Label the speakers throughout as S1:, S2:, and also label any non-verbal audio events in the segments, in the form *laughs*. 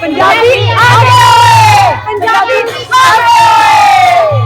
S1: ਪੰਜਾਬੀ ਆਗੇ ਪੰਜਾਬੀ ਆਗੇ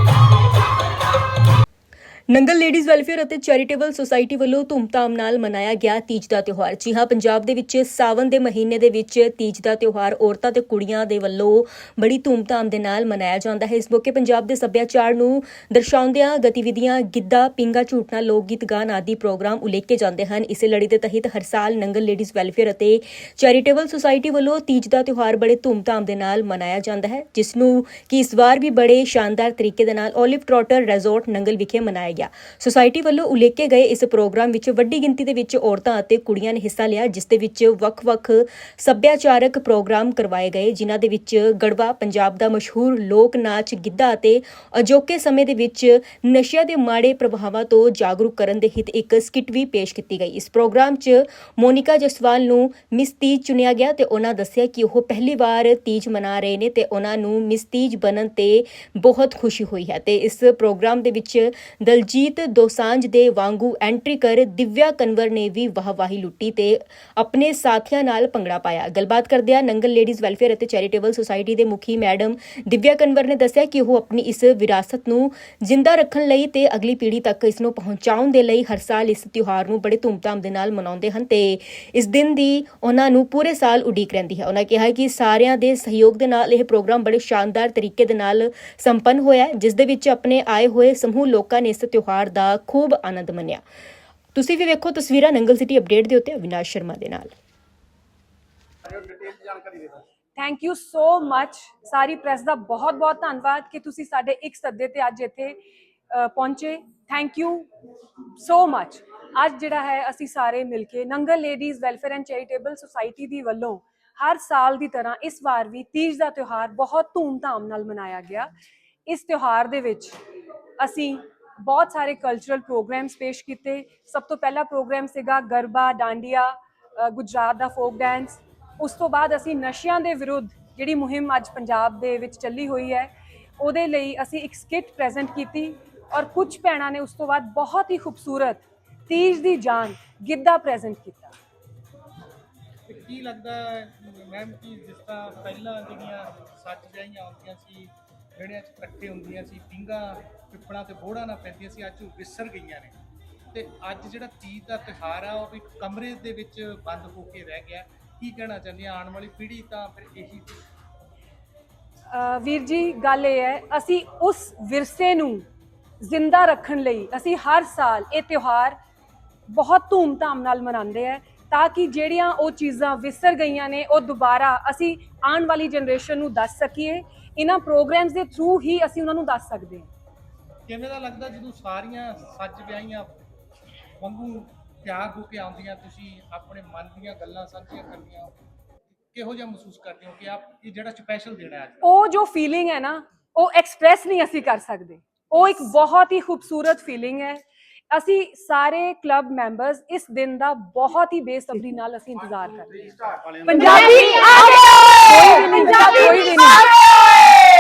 S2: Nangal ladies welfare ਅਤੇ ਚੈਰੀਟੇਬਲ ਸੁਸਾਇਟੀ ਵੱਲੋਂ ਧੂਮਧਾਮ ਨਾਲ ਮਨਾਇਆ ਗਿਆ ਤੀਜ ਦਾ ਤਿਉਹਾਰ। ਜੀ ਹਾਂ, ਪੰਜਾਬ ਦੇ ਵਿੱਚ ਸਾਵਨ ਦੇ ਮਹੀਨੇ ਦੇ ਵਿੱਚ ਤੀਜ ਦਾ ਤਿਉਹਾਰ ਔਰਤਾਂ ਤੇ ਕੁੜੀਆਂ ਦੇ ਵੱਲੋਂ ਬੜੀ ਧੂਮਧਾਮ ਦੇ ਨਾਲ ਮਨਾਇਆ ਜਾਂਦਾ ਹੈ। ਇਸ ਮੌਕੇ ਪੰਜਾਬ ਦੇ ਸੱਭਿਆਚਾਰ ਨੂੰ ਦਰਸਾਉਂਦਿਆਂ ਗਤੀਵਿਧੀਆਂ, ਗਿੱਧਾ, ਪਿੰਗਾ, ਝੂਟਣਾ ਲੋਕ ਗੀਤ ਗਾਣ ਆਦਿ ਪ੍ਰੋਗਰਾਮ ਉਲੀਕੇ ਜਾਂਦੇ ਹਨ। ਇਸੇ ਲੜੀ ਦੇ ਤਹਿਤ ਹਰ ਸਾਲ ਨੰਗਲ ਲੇਡੀਜ਼ ਵੈਲਫੇਅਰ ਅਤੇ ਚੈਰੀਟੇਬਲ ਸੁਸਾਇਟੀ ਵੱਲੋਂ ਤੀਜ ਦਾ ਤਿਉਹਾਰ ਬੜੇ ਧੂਮਧਾਮ ਦੇ ਨਾਲ ਮਨਾਇਆ ਜਾਂਦਾ ਹੈ, ਜਿਸ ਨੂੰ ਕਿ ਇਸ ਵਾਰ ਵੀ ਬੜੇ ਸ਼ਾਨਦਾਰ ਤਰੀਕੇ ਦੇ ਨਾਲ ਓਲਿਵ ਟ੍ਰੋਟਰ ਰਿਜ਼ੋਰਟ ਨੰਗਲ ਵਿਖੇ ਮਨਾਇਆ ਗਿਆ। ਸੁਸਾਇਟੀ ਵੱਲੋਂ ਉਲੇਖੇ ਗਏ ਇਸ ਪ੍ਰੋਗਰਾਮ ਵਿੱਚ ਵੱਡੀ ਗਿਣਤੀ ਦੇ ਵਿੱਚ ਔਰਤਾਂ ਅਤੇ ਕੁੜੀਆਂ ਨੇ ਹਿੱਸਾ ਲਿਆ, ਜਿਸ ਦੇ ਵਿੱਚ ਵੱਖ-ਵੱਖ ਸੱਭਿਆਚਾਰਕ ਪ੍ਰੋਗਰਾਮ ਕਰਵਾਏ ਗਏ, ਜਿਨ੍ਹਾਂ ਦੇ ਵਿੱਚ ਗੜਵਾ, ਪੰਜਾਬ ਦਾ ਮਸ਼ਹੂਰ ਲੋਕ ਨਾਚ, ਗਿੱਧਾ ਅਤੇ ਅਜੋਕੇ ਸਮੇਂ ਦੇ ਵਿੱਚ ਨਸ਼ਿਆਂ ਦੇ ਮਾੜੇ ਪ੍ਰਭਾਵਾਂ ਤੋਂ ਜਾਗਰੂਕ ਕਰਨ ਦੇ ਹਿੱਤ ਇੱਕ ਸਕਿੱਟ ਵੀ ਪੇਸ਼ ਕੀਤੀ ਗਈ। ਇਸ ਪ੍ਰੋਗਰਾਮ 'ਚ ਮੋਨਿਕਾ ਜਸਵਾਲ ਨੂੰ ਮਿਸ ਤੀਜ ਚੁਣਿਆ ਗਿਆ ਤੇ ਉਹਨਾਂ ਦੱਸਿਆ ਕਿ ਉਹ ਪਹਿਲੀ ਵਾਰ ਤੀਜ ਮਨਾ ਰਹੇ ਨੇ ਤੇ ਉਹਨਾਂ ਨੂੰ ਮਿਸ ਤੀਜ ਬਣਨ ਤੇ ਬਹੁਤ ਖੁਸ਼ੀ ਹੋਈ ਹੈ ਤੇ ਇਸ ਪ੍ਰੋਗਰਾਮ ਦੇ ਵਿੱਚ ਦਲਜੀਤ ਦੋਸਾਂਝ ਦੇ ਵਾਂਗੂ ਐਂਟਰੀ ਕਰ ਦਿਵਿਆ ਕਨਵਰ ਨੇ ਵੀ ਵਾਹਵਾਹੀ ਲੁੱਟੀ ਤੇ ਆਪਣੇ ਸਾਥੀਆਂ ਨਾਲ ਭੰਗੜਾ ਪਾਇਆ। ਗੱਲਬਾਤ ਕਰਦਿਆਂ ਨੰਗਲ ਲੇਡੀਜ਼ ਵੈਲਫੇਅਰ ਅਤੇ ਚੈਰੀਟੇਬਲ ਸੁਸਾਇਟੀ ਦੇ ਮੁਖੀ ਮੈਡਮ ਦਿਵਿਆ ਕਨਵਰ ਨੇ ਦੱਸਿਆ ਕਿ ਉਹ ਆਪਣੀ ਇਸ ਵਿਰਾਸਤ ਨੂੰ ਜਿੰਦਾ ਰੱਖਣ ਲਈ ਤੇ ਅਗਲੀ ਪੀੜ੍ਹੀ ਤੱਕ ਇਸ ਨੂੰ ਪਹੁੰਚਾਉਣ ਦੇ ਲਈ ਹਰ ਸਾਲ ਇਸ ਤਿਉਹਾਰ ਨੂੰ ਬੜੇ ਧੂਮਧਾਮ ਦੇ ਨਾਲ ਮਨਾਉਂਦੇ ਹਨ ਤੇ ਇਸ ਦਿਨ ਦੀ ਉਹਨਾਂ ਨੂੰ ਪੂਰੇ ਸਾਲ ਉਡੀਕ ਰਹਿੰਦੀ ਹੈ। ਉਹਨਾਂ ਕਿਹਾ ਕਿ ਸਾਰਿਆਂ ਦੇ ਸਹਿਯੋਗ ਦੇ ਨਾਲ ਇਹ ਪ੍ਰੋਗਰਾਮ ਬੜੇ ਸ਼ਾਨਦਾਰ ਤਰੀਕੇ ਦੇ ਨਾਲ ਸੰਪੰਨ ਹੋਇਆ ਜਿਸ ਦੇ ਵਿੱਚ ਆਪਣੇ ਆਏ ਹੋਏ ਸਮੂਹ ਲੋਕਾਂ ਨੇ ਇਸ ਤਿਉਹਾਰ ਦਾ ਖੂਬ ਆਨੰਦ ਮੰਨਿਆ। ਤੁਸੀਂ ਵੀ ਵੇਖੋ ਤਸਵੀਰਾਂ ਨੰਗਲ ਸਿਟੀ ਅਪਡੇਟ ਦੇ ਉੱਤੇ ਅਵਿਨਾਸ਼ ਸ਼ਰਮਾ ਦੇ ਨਾਲ।
S1: ਥੈਂਕ ਯੂ ਸੋ ਮੱਚ ਸਾਰੀ ਪ੍ਰੈਸ ਦਾ ਬਹੁਤ ਬਹੁਤ ਧੰਨਵਾਦ ਕਿ ਤੁਸੀਂ ਸਾਡੇ ਇੱਕ ਸੱਦੇ ਤੇ ਅੱਜ ਇੱਥੇ ਪਹੁੰਚੇ। ਥੈਂਕ ਯੂ ਸੋ ਮੱਚ ਅੱਜ ਜਿਹੜਾ ਹੈ ਅਸੀਂ ਸਾਰੇ ਮਿਲ ਕੇ Nangal ladies welfare and charitable society ਦੀ ਵੱਲੋਂ ਹਰ ਸਾਲ ਦੀ ਤਰ੍ਹਾਂ ਇਸ ਵਾਰ ਵੀ ਤੀਜ ਦਾ ਤਿਉਹਾਰ ਬਹੁਤ ਧੂਮਧਾਮ ਨਾਲ ਮਨਾਇਆ ਗਿਆ। ਇਸ ਤਿਉਹਾਰ ਦੇ ਵਿੱਚ ਅਸੀਂ ਬਹੁਤ ਸਾਰੇ ਕਲਚਰਲ ਪ੍ਰੋਗਰਾਮਸ ਪੇਸ਼ ਕੀਤੇ। ਸਭ ਤੋਂ ਪਹਿਲਾ ਪ੍ਰੋਗਰਾਮ ਸੀਗਾ ਗਰਬਾ, ਡਾਂਡੀਆ ਗੁਜਰਾਤ ਦਾ ਫੋਕ ਡਾਂਸ ਉਸ ਤੋਂ ਬਾਅਦ ਅਸੀਂ ਨਸ਼ਿਆਂ ਦੇ ਵਿਰੁੱਧ ਜਿਹੜੀ ਮੁਹਿੰਮ ਅੱਜ ਪੰਜਾਬ ਦੇ ਵਿੱਚ ਚੱਲੀ ਹੋਈ ਹੈ, ਉਹਦੇ ਲਈ ਅਸੀਂ ਇੱਕ ਸਕਿੱਟ ਪ੍ਰੈਜ਼ੈਂਟ ਕੀਤੀ ਔਰ ਕੁਝ ਭੈਣਾਂ ਨੇ ਉਸ ਤੋਂ ਬਾਅਦ ਬਹੁਤ ਹੀ ਖੂਬਸੂਰਤ ਤੀਜ ਦੀ ਜਾਨ ਗਿੱਧਾ ਪ੍ਰੈਜ਼ੈਂਟ ਕੀਤਾ।
S3: ਕੀ ਲੱਗਦਾ ਮੈਮ ਕਿ ਜਿਸ ਤਰ੍ਹਾਂ ਪਹਿਲਾਂ ਜਿਹੜੀਆਂ ਸੱਚ ਵਿਆਹੀਆਂ ਆਉਂਦੀਆਂ ਸੀ ਜਿਹੜੀਆਂ ਚ ਇਕੱਠੇ ਹੁੰਦੀਆਂ ਸੀ ਪਿੰਗਾ ਪਿੱਪਲਾਂ ਤੇ ਬੋੜਾ ਨਾ ਪੈਂਦੀਆਂ ਸੀ, ਅੱਜ ਉਹ ਵਿਸਰ ਗਈਆਂ ਨੇ। ਤੇ ਅੱਜ ਜਿਹੜਾ ਤੀਜ ਦਾ ਤਿਉਹਾਰ ਆ, ਉਹ ਇੱਕ ਕਮਰੇ ਦੇ ਵਿੱਚ ਬੰਦ ਹੋ ਕੇ ਰਹਿ ਗਿਆ। ਕੀ ਕਹਿਣਾ ਚਾਹੁੰਦੇ ਆ? ਆਉਣ ਵਾਲੀ ਪੀੜ੍ਹੀ ਤਾਂ ਫਿਰ ਇਹੀ
S1: ਵੀਰ ਜੀ, ਗੱਲ ਇਹ ਹੈ, ਅਸੀਂ ਉਸ ਵਿਰਸੇ ਨੂੰ ਜ਼ਿੰਦਾ ਰੱਖਣ ਲਈ ਅਸੀਂ ਹਰ ਸਾਲ ਇਹ ਤਿਉਹਾਰ ਬਹੁਤ ਧੂਮ-ਧਾਮ ਨਾਲ ਮਨਾਉਂਦੇ ਆ, ਤਾਂ ਕਿ ਜਿਹੜੀਆਂ ਉਹ ਚੀਜ਼ਾਂ ਵਿਸਰ ਗਈਆਂ ਨੇ, ਉਹ ਦੁਬਾਰਾ ਅਸੀਂ ਆਉਣ ਵਾਲੀ ਜਨਰੇਸ਼ਨ ਨੂੰ ਦੱਸ ਸਕੀਏ। ਇਹਨਾਂ ਪ੍ਰੋਗਰਾਮਸ ਦੇ ਥਰੂ ਹੀ ਅਸੀਂ ਉਹਨਾਂ ਨੂੰ ਦੱਸ ਸਕਦੇ ਹਾਂ।
S3: ਕਿਵੇਂ ਦਾ ਲੱਗਦਾ ਜਦੋਂ ਸਾਰੀਆਂ ਸੱਜ ਵਿਆਹੀਆਂ ਵਾਂਗੂ ਤਿਆਰ ਹੋ ਕੇ ਆਉਂਦੀਆਂ ਤੁਸੀਂ ਆਪਣੇ ਮਨ ਦੀਆਂ ਗੱਲਾਂ ਸਾਂਝੀਆਂ ਕਰਨੀਆਂ ਕਿਹੋ ਜਿਹਾ ਮਹਿਸੂਸ ਕਰਦੇ ਹੋ ਕਿ ਆਪ ਇਹ ਜਿਹੜਾ ਸਪੈਸ਼ਲ ਦੇਣਾ ਹੈ ਅੱਜ?
S1: ਉਹ ਜੋ ਫੀਲਿੰਗ ਹੈ ਨਾ ਉਹ ਐਕਸਪ੍ਰੈਸ ਨਹੀਂ ਅਸੀਂ ਕਰ ਸਕਦੇ। ਉਹ ਇੱਕ ਬਹੁਤ ਹੀ ਖੂਬਸੂਰਤ ਫੀਲਿੰਗ ਹੈ। ਅਸੀਂ ਸਾਰੇ ਕਲੱਬ ਮੈਂਬਰਸ ਇਸ ਦਿਨ ਦਾ ਬਹੁਤ ਹੀ ਬੇਸਬਰੀ ਨਾਲ ਅਸੀਂ ਇੰਤਜ਼ਾਰ ਕਰਦੇ ਹਾਂ। ਪੰਜਾਬੀ ਆਗੇ ਪੰਜਾਬੀ ਕੋਈ ਵੀ ਨਹੀਂ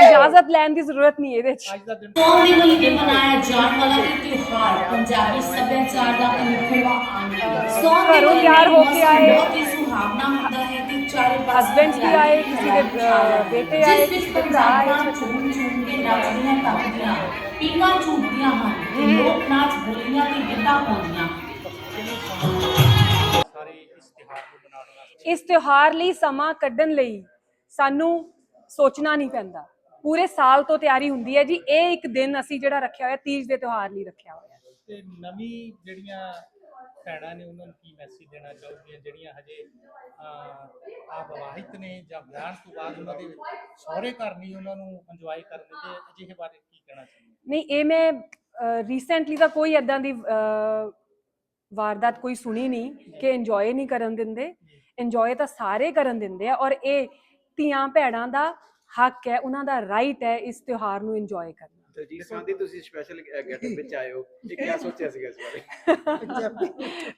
S1: ਇਜਾਜ਼ਤ ਲੈਣ ਦੀ ਜ਼ਰੂਰਤ ਨਹੀਂ ਇਹਦੇ ਚ
S3: ਅੱਜ ਦਾ
S4: ਤੇ ਮਨਾਇਆ ਜਾਣ ਵਾਲਾ ਇਹ ਤਿਉਹਾਰ ਪੰਜਾਬੀ ਸੱਭਿਆਚਾਰ ਦਾ ਅਨੋਖਾ ਅੰਗ ਸੋਮ ਦੀ
S1: ਘਰੋਂ ਤਿਆਰ ਹੋ ਕੇ ਆਏ।
S4: ਬਹੁਤ ਹੀ ਸੁਹਾਵਣਾ ਹੁੰਦਾ ਹੈ ਤੇ ਚਾਰੇ ਪਾਸੇ
S1: Husbands ਵੀ ਆਏ, ਕਿਸੇ ਦੇ, ਬੇਟੇ ਆਏ,
S4: ਜਿਸ
S1: ਕਿਸੇ ਦੇ ਭਰਾ ਆਏ,
S4: ਪੰਜਾਬਾਂ ਝੂਮ ਝੂਮ ਕੇ ਨੱਚਦੀਆਂ ਟੱਪਦੀਆਂ ਪੀਂਘਾਂ ਝੂਟਦੀਆਂ ਹਨ ਤੇ ਲੋਕ ਨਾਚ ਬੋਲੀਆਂ ਤੇ ਗਿੱਧਾ ਪਾਉਂਦੀਆਂ
S3: ਸਾਰੇ ਇਸ ਤਿਉਹਾਰ ਨੂੰ ਮਨਾਉਣ ਵਾਸਤੇ
S1: ਇਸ ਤਿਉਹਾਰ ਲਈ ਸਮਾਂ ਕੱਢਣ ਲਈ ਸਾਨੂੰ ਸੋਚਣਾ ਨਹੀਂ ਪੈਂਦਾ ਪੂਰੇ ਸਾਲ ਤੋਂ ਤਿਆਰੀ ਹੁੰਦੀ ਹੈ ਜੀ। ਇਹ ਇੱਕ ਦਿਨ ਅਸੀਂ ਜਿਹੜਾ ਰੱਖਿਆ ਹੋਇਆ ਤੀਜ ਦੇ ਤਿਉਹਾਰ ਲਈ ਰੱਖਿਆ ਹੋਇਆ।
S3: ਤੇ ਨਵੀਂ ਜਿਹੜੀਆਂ ਭੈਣਾਂ ਨੇ ਉਹਨਾਂ ਨੂੰ ਕੀ ਮੈਸੇਜ ਦੇਣਾ ਚਾਹੋਗੀਆਂ ਜਿਹੜੀਆਂ ਹਜੇ ਆ ਵਿਵਾਹਿਤ ਨੇ ਜਾਂ ਵਿਆਹ ਤੋਂ ਬਾਅਦ ਉਹਨਾਂ ਦੇ ਸਹੁਰੇ ਘਰ ਨਹੀਂ ਉਹਨਾਂ ਨੂੰ ਇੰਜੋਏ ਕਰਨ ਦਿੰਦੇ ਅਜਿਹੇ ਬਾਰੇ ਕੀ ਕਹਿਣਾ ਚਾਹੁੰਦੇ
S1: ਨਹੀਂ ਇਹ ਮੈਂ ਰੀਸੈਂਟਲੀ ਤਾਂ ਕੋਈ ਐਦਾਂ ਦੀ ਵਾਰਦਾਤ ਕੋਈ ਸੁਣੀ ਨਹੀਂ ਕਿ ਇੰਜੋਏ ਨਹੀਂ ਕਰਨ ਦਿੰਦੇ। ਇੰਜੋਏ ਤਾਂ ਸਾਰੇ ਕਰਨ ਦਿੰਦੇ ਆ ਔਰ ਇਹ ਧੀਆਂ ਭੈਣਾਂ ਦਾ ਹੱਕ ਹੈ ਉਹਨਾਂ ਦਾ ਰਾਈਟ ਹੈ ਇਸ ਤਿਉਹਾਰ ਨੂੰ ਇੰਜੋਏ ਕਰਨਾ।
S5: ਦਲਜੀਤ ਸਾਂਧੀ ਤੁਸੀਂ ਸਪੈਸ਼ਲ ਗੈਟਅਪ ਵਿੱਚ ਆਏ ਹੋ। ਇਹ ਕਿਆ ਸੋਚਿਆ ਸੀਗਾ ਇਸ ਬਾਰੇ?
S1: ਪੰਜਾਬੀ।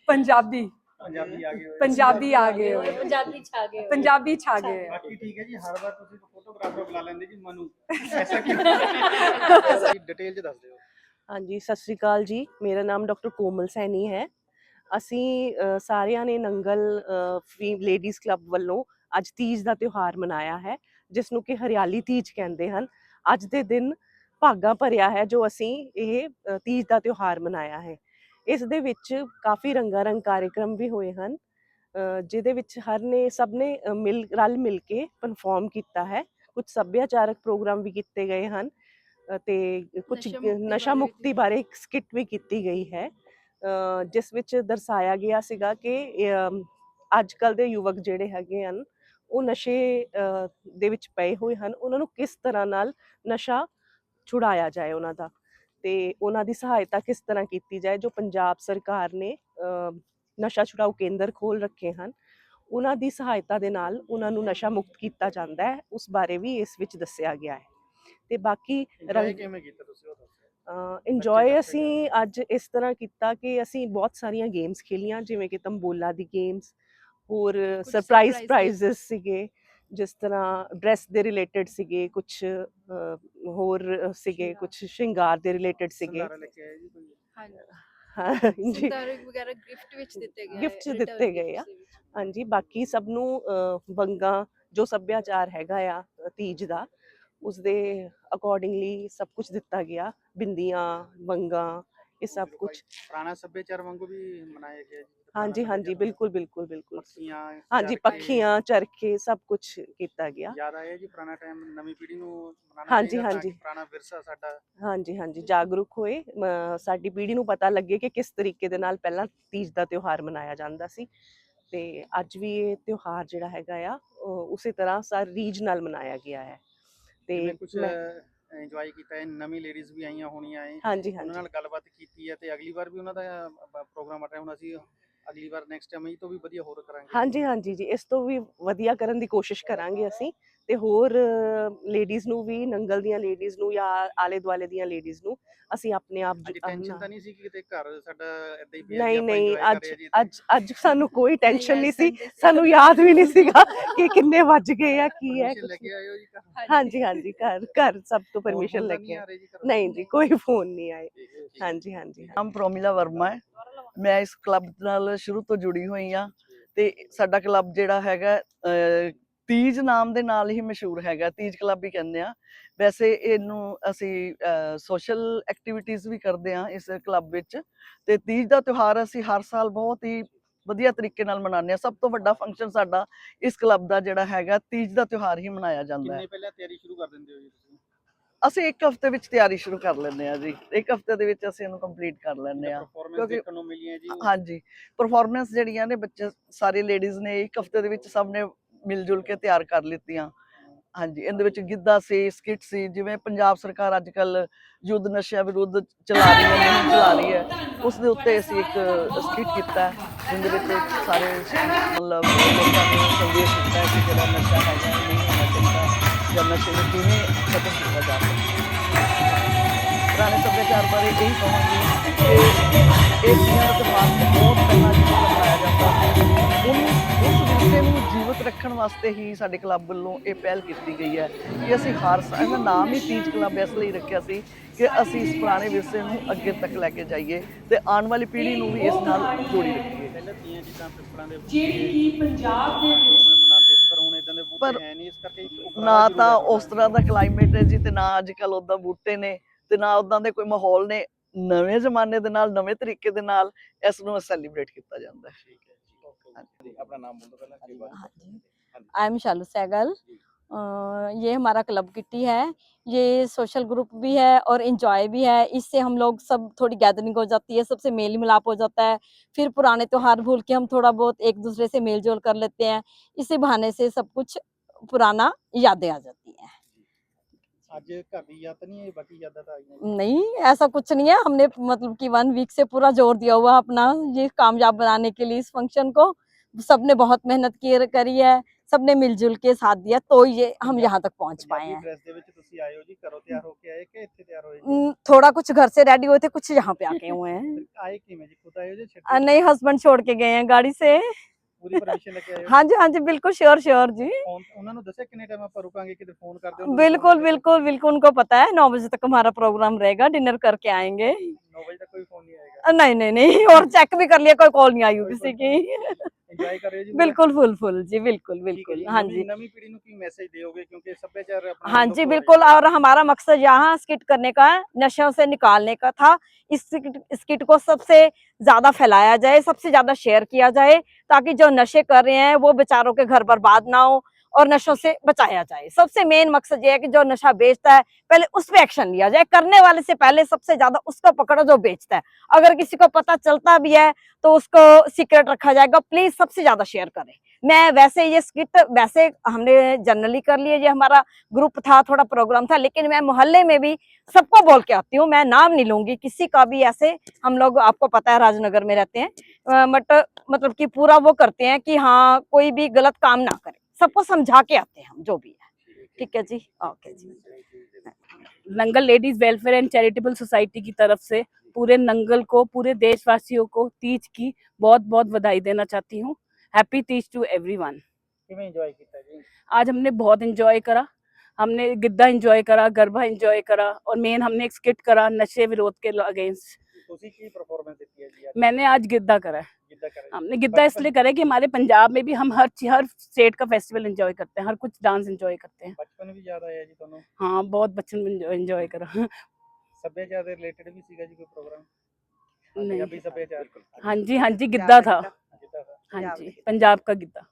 S5: ਪੰਜਾਬੀ। ਆ ਗਏ ਹੋਏ।
S1: ਪੰਜਾਬੀ ਆ ਗਏ ਹੋਏ।
S6: ਪੰਜਾਬੀ ਛਾ ਗਏ ਹੋਏ।
S1: ਪੰਜਾਬੀ ਛਾ ਗਏ ਹੋਏ।
S5: ਬਾਕੀ ਠੀਕ ਹੈ ਜੀ ਹਰ ਵਾਰ ਤੁਸੀਂ ਫੋਟੋਗ੍ਰਾਫਰ ਬੁਲਾ ਲੈਂਦੇ ਜੀ ਮਨੂ। *laughs* ਐਸਾ ਕਿਉਂ ਡਿਟੇਲ ਚ ਦੱਸ ਦਿਓ।
S7: ਹਾਂਜੀ ਸਤਿ ਸ੍ਰੀ ਅਕਾਲ ਜੀ। ਮੇਰਾ ਨਾਮ ਡਾਕਟਰ ਕੋਮਲ ਸੈਣੀ ਹੈ। ਅਸੀਂ ਸਾਰਿਆਂ ਨੇ ਨੰਗਲ ਫ੍ਰੀ ਲੇਡੀਜ਼ ਕਲੱਬ ਵੱਲੋਂ ਅੱਜ ਤੀਜ ਦਾ ਤਿਉਹਾਰ ਮਨਾਇਆ ਹੈ। ਜਿਸ ਨੂੰ ਕਿ ਹਰਿਆਲੀ ਤੀਜ ਕਹਿੰਦੇ ਹਨ ਅੱਜ ਦੇ ਦਿਨ ਭਾਗਾ ਭਰਿਆ ਹੈ ਜੋ ਅਸੀਂ ਇਹ ਤੀਜ ਦਾ ਤਿਉਹਾਰ ਮਨਾਇਆ ਹੈ। ਇਸ ਦੇ ਵਿੱਚ ਕਾਫੀ ਰੰਗਾਰੰਗ ਕਾਰਜਕ੍ਰਮ ਵੀ ਹੋਏ ਹਨ ਜਿਹਦੇ ਵਿੱਚ ਹਰ ਨੇ ਸਭ ਨੇ ਮਿਲ ਰਲ ਮਿਲ ਕੇ ਪਰਫਾਰਮ ਕੀਤਾ ਹੈ। ਕੁਝ ਸੱਭਿਆਚਾਰਕ ਪ੍ਰੋਗਰਾਮ ਵੀ ਕੀਤੇ ਗਏ ਹਨ ਤੇ ਕੁਝ
S6: ਨਸ਼ਾ ਮੁਕਤੀ ਬਾਰੇ
S7: ਇੱਕ ਸਕਿੱਟ ਵੀ ਕੀਤੀ ਗਈ ਹੈ ਜਿਸ ਵਿੱਚ ਦਰਸਾਇਆ ਗਿਆ ਸੀਗਾ ਕਿ ਅੱਜ ਕੱਲ ਦੇ ਯੁਵਕ ਜਿਹੜੇ ਹੈਗੇ ਹਨ ਉਹ ਨਸ਼ੇ ਦੇ ਵਿੱਚ ਪਏ ਹੋਏ ਹਨ ਉਹਨਾਂ ਨੂੰ ਕਿਸ ਤਰ੍ਹਾਂ ਨਾਲ ਨਸ਼ਾ ਛੁਡਾਇਆ ਜਾਏ ਉਹਨਾਂ ਦਾ ਤੇ ਉਹਨਾਂ ਦੀ ਸਹਾਇਤਾ ਕਿਸ ਤਰ੍ਹਾਂ ਕੀਤੀ ਜਾਏ ਜੋ ਪੰਜਾਬ ਸਰਕਾਰ ਨੇ ਨਸ਼ਾ ਛੁਡਾਊ ਕੇਂਦਰ ਖੋਲ ਰੱਖੇ ਹਨ ਉਹਨਾਂ ਦੀ ਸਹਾਇਤਾ ਦੇ ਨਾਲ ਉਹਨਾਂ ਨੂੰ ਨਸ਼ਾ ਮੁਕਤ ਕੀਤਾ ਜਾਂਦਾ ਹੈ ਉਸ ਬਾਰੇ ਵੀ ਇਸ ਵਿੱਚ ਦੱਸਿਆ ਗਿਆ ਹੈ। ਤੇ ਬਾਕੀ ਰੰਗ
S5: ਕਿਵੇਂ ਕੀਤਾ ਤੁਸੀਂ ਉਹ ਦੱਸੋ
S7: ਇੰਜੋਏ ਅਸੀਂ ਅੱਜ ਇਸ ਤਰ੍ਹਾਂ ਕੀਤਾ ਕਿ ਅਸੀਂ ਬਹੁਤ ਸਾਰੀਆਂ ਗੇਮਸ ਖੇਲੀਆਂ ਜਿਵੇਂ ਕਿ ਤੰਬੋਲਾ ਦੀ ਗੇਮਸ ਹੋਰ ਸਰਪ੍ਰਾਈਜ਼ ਪ੍ਰਾਈਜ਼ਸ ਸੀਗੇ ਜਿਸ ਤਰ੍ਹਾਂ ਡਰੈਸ ਦੇ ਰਿਲੇਟਡ ਸੀਗੇ ਕੁਝ ਹੋਰ ਸੀਗੇ ਕੁਝ ਸ਼ਿੰਗਾਰ ਦੇ ਰਿਲੇਟਡ ਸੀਗੇ।
S5: ਆਏ ਜੀ
S6: ਵਗੈਰਾ ਗਿਫਟ ਵਿੱਚ ਦਿੱਤੇ ਗਏ return
S7: ਦਿੱਤੇ ਗਏ ਆ। ਹਾਂਜੀ ਬਾਕੀ ਸਭ ਨੂੰ ਵੰਗਾਂ ਜੋ ਸੱਭਿਆਚਾਰ ਹੈਗਾ ਆ ਤੀਜ ਦਾ ਉਸ ਦੇ ਅਕੋਰਡਿੰਗਲੀ ਸਭ ਕੁਝ ਦਿੱਤਾ ਗਿਆ। ਬਿੰਦੀਆਂ ਵੰਗਾਂ ਇਹ ਸਭ ਕੁਝ
S5: ਪੁਰਾਣਾ ਸੱਭਿਆਚਾਰ ਵਾਂਗੂ ਵੀ ਮਨਾਇਆ ਗਿਆ ਜੀ।
S7: ਹਾਂਜੀ ਹਾਂਜੀ ਬਿਲਕੁਲ ਬਿਲਕੁਲ ਬਿਲਕੁਲ।
S5: ਪੱਖੀਆਂ
S7: ਹਾਂਜੀ ਪੱਖੀਆਂ ਚਰਖੇ ਸਭ ਕੁਝ ਕੀਤਾ ਗਿਆ।
S5: ਯਾਦ ਆਇਆ ਜੀ ਪੁਰਾਣਾ ਟਾਈਮ ਨਵੀਂ ਪੀੜ੍ਹੀ ਨੂੰ ਮਨਾਉਣਾ
S7: ਹਾਂਜੀ, ਹਾਂਜੀ।
S5: ਕਿ ਪੁਰਾਣਾ ਵਿਰਸਾ ਸਾਡਾ
S7: ਹਾਂਜੀ ਹਾਂਜੀ ਜਾਗਰੂਕ ਹੋਏ। ਸਾਡੀ ਪੀੜ੍ਹੀ ਨੂੰ ਪਤਾ ਲੱਗੇ ਕਿ ਕਿਸ ਤਰੀਕੇ ਦੇ ਨਾਲ ਪਹਿਲਾਂ ਤੀਜ ਦਾ ਤਿਉਹਾਰ ਮਨਾਇਆ ਜਾਂਦਾ ਸੀ। ਤੇ ਅੱਜ ਵੀ ਇਹ ਤਿਉਹਾਰ ਜਿਹੜਾ ਹੈਗਾ ਆ ਉਸੇ ਤਰ੍ਹਾਂ ਸਾਰ ਰੀਜ ਨਾਲ ਮਨਾਇਆ ਗਿਆ ਹੈ। ਤੇ
S5: ਕੁਝ ਇੰਜੋਏ ਕੀਤਾ ਹੈ ਨਵੀਂ ਲੇਡੀਜ਼ ਵੀ ਆਈਆਂ ਹੋਣੀਆਂ ਹੈ। ਉਹਨਾਂ ਨਾਲ ਗੱਲਬਾਤ ਕੀਤੀ ਹੈ ਤੇ ਅਗਲੀ ਵਾਰ ਵੀ ਉਹਨਾਂ ਦਾ ਪ੍ਰੋਗਰਾਮ ਆ ਰਿਹਾ। ਹੁਣ ਅਸੀਂ ਅਗਲੀ ਵਾਰ ਨੈਕਸਟ ਟਾਈਮ ਇਹ ਤੋਂ ਵੀ ਵਧੀਆ ਹੋਰ ਕਰਾਂਗੇ।
S7: ਹਾਂਜੀ ਹਾਂਜੀ ਜੀ ਇਸ ਤੋਂ ਵੀ ਵਧੀਆ ਕਰਨ ਦੀ ਕੋਸ਼ਿਸ਼ ਕਰਾਂਗੇ ਅਸੀਂ। ਤੇ ਹੋਰ ਲੇਡੀਜ਼ ਨੂੰ ਵੀ ਨੰਗਲ ਦੀਆਂ ਲੇਡੀਜ਼ ਨੂੰ ਜਾਂ ਆਲੇ ਦੁਆਲੇ ਦੀਆਂ ਲੇਡੀਜ਼ ਨੂੰ ਅਸੀਂ ਆਪਣੇ ਆਪ
S5: ਟੈਨਸ਼ਨ ਤਾਂ ਨਹੀਂ ਸੀ ਕਿ ਕਿਤੇ ਘਰ ਸਾਡਾ ਇਦਾਂ ਹੀ ਪਿਆ
S7: ਨਹੀਂ ਨਹੀਂ ਅੱਜ ਅੱਜ ਅੱਜ ਸਾਨੂੰ ਕੋਈ ਟੈਨਸ਼ਨ ਨਹੀਂ ਸੀ। ਸਾਨੂੰ ਯਾਦ ਵੀ ਨਹੀਂ ਸੀਗਾ ਕਿ ਕਿੰਨੇ ਵੱਜ ਗਏ ਆ ਕੀ ਹੈ ਹਾਂਜੀ। ਹਾਂਜੀ ਘਰ ਘਰ ਸਭ ਤੋਂ ਪਰਮਿਸ਼ਨ ਲੈ ਕੇ? ਨਹੀਂ ਜੀ ਕੋਈ ਫੋਨ ਨਹੀਂ ਆਏ। ਹਾਂਜੀ ਹਾਂਜੀ
S8: ਨਾਮ ਪ੍ਰੋਮਿਲਾ ਵਰਮਾ ਹੈ। ਮੈਂ ਇਸ ਕਲੱਬ ਨਾਲ ਸ਼ੁਰੂ ਤੋਂ ਜੁੜੀ ਹੋਈ ਆ ਤੇ ਸਾਡਾ ਕਲੱਬ ਜਿਹੜਾ ਹੈਗਾ ਤੀਜ ਨਾਮ ਦੇ ਨਾਲ ਹੀ ਮਸ਼ਹੂਰ ਹੈਗਾ ਤੀਜ ਕਲੱਬ ਹੀ ਕਹਿੰਦੇ ਆ ਵੈਸੇ ਇਹਨੂੰ ਅਸੀਂ ਸੋਸ਼ਲ ਐਕਟੀਵਿਟੀਜ਼ ਵੀ ਕਰਦੇ ਆ ਇਸ ਕਲੱਬ ਵਿੱਚ ਤੇ ਤੀਜ ਦਾ ਤਿਉਹਾਰ ਅਸੀਂ ਹਰ ਸਾਲ ਬਹੁਤ ਹੀ ਵਧੀਆ ਤਰੀਕੇ ਨਾਲ ਮਨਾਉਂਦੇ ਆ ਸਭ ਤੋਂ ਵੱਡਾ ਫੰਕਸ਼ਨ ਸਾਡਾ ਇਸ ਕਲੱਬ ਦਾ ਜਿਹੜਾ ਹੈਗਾ ਤੀਜ ਦਾ ਤਿਉਹਾਰ ਹੀ ਮਨਾਇਆ ਜਾਂਦਾ ਹੈ।
S5: ਕਿੰਨੇ ਪਹਿਲਾਂ ਤਿਆਰੀ ਸ਼ੁਰੂ ਕਰ ਦਿੰਦੇ ਹੋ ਜੀ
S8: ਅਸੀਂ ਇੱਕ ਹਫ਼ਤੇ ਵਿੱਚ ਤਿਆਰੀ ਸ਼ੁਰੂ ਕਰ ਲੈਂਦੇ ਆ ਜੀ। ਇੱਕ ਹਫ਼ਤੇ ਦੇ ਵਿੱਚ ਅਸੀਂ ਇਹਨੂੰ ਕੰਪਲੀਟ ਕਰ ਲੈਂਦੇ ਆ
S5: ਪਰਫਾਰਮੈਂਸ ਦੇਖਣ ਨੂੰ ਮਿਲੀਆਂ ਜੀ
S8: ਹਾਂਜੀ ਪਰਫਾਰਮੈਂਸ ਜਿਹੜੀਆਂ ਨੇ ਬੱਚੇ ਸਾਰੇ ਲੇਡੀਜ਼ ਨੇ ਇੱਕ ਹਫ਼ਤੇ ਦੇ ਵਿੱਚ ਸਭ ਨੇ ਮਿਲ ਜੁਲ ਕੇ ਤਿਆਰ ਕਰ ਲਿੱਤੀਆਂ। ਹਾਂਜੀ ਇਹਦੇ ਵਿੱਚ ਗਿੱਧਾ ਸੀ ਸਕਿੱਟ ਸੀ ਜਿਵੇਂ ਪੰਜਾਬ ਸਰਕਾਰ ਅੱਜ ਕੱਲ ਯੁੱਧ ਨਸ਼ਿਆਂ ਵਿਰੁੱਧ ਚਲਾ ਰਹੀ ਹੈ ਮੁਹਿੰਮ ਚਲਾ ਰਹੀ ਹੈ ਉਸ ਦੇ ਉੱਤੇ ਅਸੀਂ ਇੱਕ ਸਕਿੱਟ ਕੀਤਾ ਹੈ, ਜਿਹਦੇ ਵਿੱਚ ਸਾਰੇ ਮਤਲਬ ਲੋਕਾਂ ਨੂੰ ਸੰਦੇਸ਼ ਦਿੱਤਾ ਹੈ ਕਿ ਜਿਹੜਾ ਨਸ਼ਾ ਹੈਗਾ ਨਹੀਂ ਹੋਣਾ ਚਾਹੀਦਾ। ਜਾਂ ਨਸ਼ੇ ਨੂੰ ਕਿਵੇਂ ਖਤਮ ਕੀਤਾ ਜਾ। ਸਕਦਾ ਪੁਰਾਣੇ ਸੱਭਿਆਚਾਰ ਬਾਰੇ ਇਹੀ ਕਹਾਂਗੇ ਕਿ ਇਹ ਤੀਆਂ ਦਾ ਤਿਉਹਾਰ ਬਹੁਤ ਪਹਿਲਾਂ ਜਦੋਂ ਮਨਾਇਆ ਜਾਂਦਾ ਉਹਨੂੰ ਉਸ ਵਿਰਸੇ ਨੂੰ ਜੀਵਤ ਰੱਖਣ ਵਾਸਤੇ ਹੀ ਸਾਡੇ ਕਲੱਬ ਵੱਲੋਂ ਇਹ ਪਹਿਲ ਕੀਤੀ ਗਈ ਹੈ ਕਿ ਅਸੀਂ ਹਰ ਸਾਲ ਇਹਦਾ ਨਾਮ ਹੀ ਤੀਜ ਕਲੱਬ ਇਸ ਲਈ ਰੱਖਿਆ ਸੀ ਕਿ ਅਸੀਂ ਇਸ ਪੁਰਾਣੇ ਵਿਰਸੇ ਨੂੰ ਅੱਗੇ ਤੱਕ ਲੈ ਕੇ ਜਾਈਏ ਤੇ ਆਉਣ ਵਾਲੀ ਪੀੜ੍ਹੀ ਨੂੰ ਵੀ ਇਸ ਨਾਲ ਜੋੜੀ ਰੱਖੀਏ।
S5: ਪਹਿਲਾਂ ਤੀਆਂ ਜਿੱਦਾਂ ਪਿੱਪਲਾਂ ਦੇ
S4: ਜਿਹੜੀ ਕਿ ਪੰਜਾਬ ਦੇ ਵਿੱਚ
S5: ਪਰ ਹੁਣ ਇਦਾਂ ਦੇ
S8: ਪਰ
S5: ਬੂਟੇ ਹੈ ਨਹੀਂ ਇਸ ਕਰਕੇ ਇੱਕ ਉਪਰਾਲਾ
S8: ਨਾ
S5: ਜ਼ਰੂਰ
S8: ਤਾਂ
S5: ਹੈ
S8: ਉਸ ਤਰ੍ਹਾਂ ਦਾ ਕਲਾਈਮੇਟ ਹੈ ਜੀ ਤੇ ਨਾ ਅੱਜ ਕੱਲ ਉਦਾਂ ਬੂਟੇ ਨੇ ਤੇ ਨਾ ਉਦਾਂ ਦੇ ਕੋਈ ਮਾਹੌਲ ਨੇ ਨਵੇਂ ਜ਼ਮਾਨੇ ਦੇ ਨਾਲ ਨਵੇਂ ਤਰੀਕੇ ਦੇ ਨਾਲ ਇਸ ਨੂੰ ਸੈਲੀਬ੍ਰੇਟ ਕੀਤਾ ਜਾਂਦਾ ਹੈ
S5: ਠੀਕ ਹੈ ਜੀ ਓਕੇ ਜੀ ਆਪਣਾ ਨਾਮ ਬੋਲੋ ਪਹਿਲਾਂ ਕੀ ਬਾਤ
S9: हाँ जी आई एम शालू सहगल अ, ये हमारा क्लब किट्टी है ये सोशल ग्रुप भी है और इंजॉय भी है इससे हम लोग सब थोड़ी गैदरिंग हो जाती है सबसे मेल मिलाप हो जाता है फिर पुराने त्योहार भूल के हम थोड़ा बहुत एक दूसरे से मेल जोल कर लेते हैं इसी बहाने से सब कुछ पुराना यादें आ जाती हैं। नहीं ऐसा कुछ नहीं है। हमने मतलब कि वन वीक से पूरा ज़ोर दिया हुआ अपना ये कामयाब बनाने के लिए इस फ़ंक्शन को। सबने बहुत मेहनत की करी है। सबने मिलजुल के साथ दिया तो ये हम यहाँ तक पहुँच पाए हैं।
S5: हम्म।
S9: हम्म, थोड़ा कुछ घर से रेडी हुए थे कुछ यहाँ पे आके हुए हैं। *laughs* नहीं हस्बैंड छोड़ के गए हैं गाड़ी से।
S5: ਪੂਰੀ ਪਰਮਿਸ਼ਨ ਲੈ ਕੇ ਆਏ ਹੋ
S9: हाँ जी हाँ जी बिल्कुल श्योर श्योर जी
S5: ਫੋਨ ਉਹਨਾਂ ਨੂੰ ਦੱਸਿਆ ਕਿੰਨੇ ਟਾਈਮ ਆਪਾਂ ਰੁਕਾਂਗੇ ਕਿਤੇ ਫੋਨ ਕਰ ਦਿਓ
S9: बिल्कुल बिल्कुल बिल्कुल उनको पता है नौ बजे तक हमारा प्रोग्राम रहेगा डिनर करके आएंगे
S5: 9 ਵਜੇ ਤੱਕ ਕੋਈ ਫੋਨ ਨਹੀਂ ਆਏਗਾ
S9: अ, नहीं नहीं नहीं और चेक भी कर लिया कोई कॉल नहीं आई हुई किसी की
S5: ਇੰਜੋਏ ਕਰ ਰਹੇ ਹੋ ਜੀ
S9: बिल्कुल फुल फुल जी बिल्कुल
S5: ਠੀਕ ਹੈ
S9: बिल्कुल
S5: ਜੀ,
S9: हाँ
S5: ਨਵੀਂ-
S9: जी
S5: ਨਵੀਂ ਪੀੜ੍ਹੀ ਨੂੰ ਕੀ ਮੈਸੇਜ ਦਿਓਗੇ ਕਿਉਂਕਿ ਸੱਭਿਆਚਾਰ ਆਪਣਾ
S9: हाँ
S5: ਵਿਲੁਪਤ
S9: जी
S5: ਹੋ ਰਿਹਾ
S9: बिल्कुल और हमारा मकसद यहाँ स्किट करने का है नशों से निकालने का था इस स्किट स्किट को सबसे ज्यादा फैलाया जाए सबसे ज्यादा शेयर किया जाए ताकि जो नशे कर रहे हैं वो बेचारों के घर बर्बाद ना हो और नशों से बचाया जाए। सबसे मेन मकसद ये है कि जो नशा बेचता है, पहले उस पर एक्शन लिया जाए। करने वाले से पहले सबसे ज़्यादा उसको पकड़ो जो बेचता है। अगर किसी को पता चलता भी है तो उसको सीक्रेट रखा जाएगा। प्लीज़ सबसे ज़्यादा शेयर करें। मैं वैसे ये स्किट वैसे हमने जनरली कर लिए ये हमारा ग्रुप था, थोड़ा प्रोग्राम था, लेकिन मैं मोहल्ले में भी सबको बोल के आती हूँ। मैं नाम नहीं लूँगी। किसी का भी ऐसे हम लोग, आपको पता है, राजनगर में रहते हैं। बट मतलब कि पूरा वो करते हैं कि हाँ कोई भी गलत काम ना करे। सबको समझा के आते हैं हम जो भी है। ठीक है। जी? Okay ji.
S10: Nangal ladies welfare and charitable society की तरफ़ से पूरे नंगल को पूरे देशवासियों को तीज की बहुत बहुत बधाई देना चाहती हूँ। Happy Teej to
S5: everyone
S10: आज हमने बहुत इंजॉय करा। हमने गिद्धा इंजॉय करा गरबा इंजॉय करा और मेन हमने एक स्किट करा नशे विरोध के अगेंस्ट मैंने आज गिद्धा करा है। हमने गिद्दा इसलिए करा है कि हमारे पंजाब में भी हम हर ची- हर स्टेट का फेस्टिवल एंजॉय करते हैं हर कुछ डांस एंजॉय करते हैं
S5: ਬਚਪਨ ਵੀ ਯਾਦ ਆਇਆ ਜੀ ਤੁਹਾਨੂੰ
S10: हाँ बहुत बच्चन एंजॉय करा
S5: ਸੱਭਿਆਚਾਰ ਦੇ ਰਿਲੇਟਡ ਵੀ ਸੀਗਾ ਜੀ ਕੋਈ ਪ੍ਰੋਗਰਾਮ
S10: नहीं
S5: ਪੰਜਾਬੀ ਸੱਭਿਆਚਾਰ
S10: हाँ जी हाँ जी गिद्दा था
S5: ਜਿੱਦਾਂ ਦਾ
S10: हाँ जी पंजाब का गिद्दा